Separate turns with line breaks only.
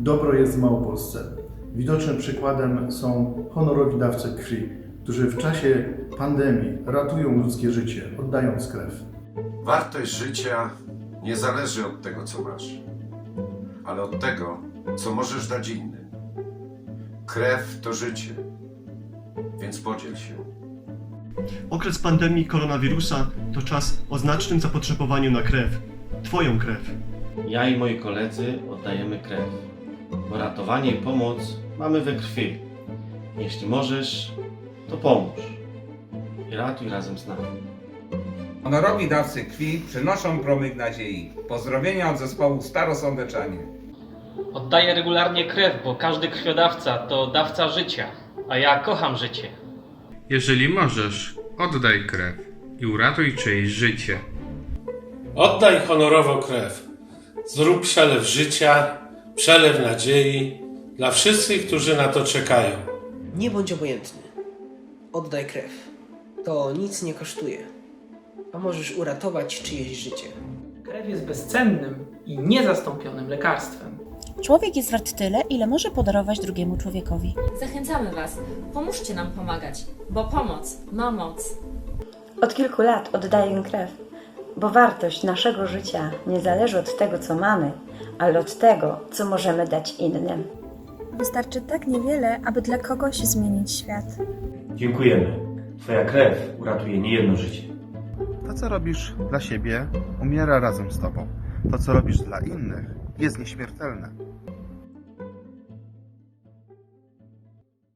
Dobro jest w Małopolsce. Widocznym przykładem są honorowi dawcy krwi, którzy w czasie pandemii ratują ludzkie życie, oddając krew.
Wartość życia nie zależy od tego, co masz, ale od tego, co możesz dać innym. Krew to życie, więc podziel się.
Okres pandemii koronawirusa to czas o znacznym zapotrzebowaniu na krew. Twoją krew.
Ja i moi koledzy oddajemy krew, ratowanie i pomoc mamy we krwi. Jeśli możesz, to pomóż i ratuj razem z nami.
Honorowi dawcy krwi przynoszą promyk nadziei. Pozdrowienia od zespołu Starosądeczanie.
Oddaję regularnie krew, bo każdy krwiodawca to dawca życia, a ja kocham życie.
Jeżeli możesz, oddaj krew i uratuj czyjeś życie.
Oddaj honorowo krew. Zrób przelew życia, przelew nadziei dla wszystkich, którzy na to czekają.
Nie bądź obojętny. Oddaj krew. To nic nie kosztuje. A możesz uratować czyjeś życie.
Krew jest bezcennym i niezastąpionym lekarstwem.
Człowiek jest wart tyle, ile może podarować drugiemu człowiekowi.
Zachęcamy Was, pomóżcie nam pomagać, bo pomoc ma moc.
Od kilku lat oddaję krew, bo wartość naszego życia nie zależy od tego, co mamy, ale od tego, co możemy dać innym.
Wystarczy tak niewiele, aby dla kogoś zmienić świat.
Dziękujemy. Twoja krew uratuje niejedno życie.
To, co robisz dla siebie, umiera razem z tobą. To, co robisz dla innych, jest nieśmiertelne.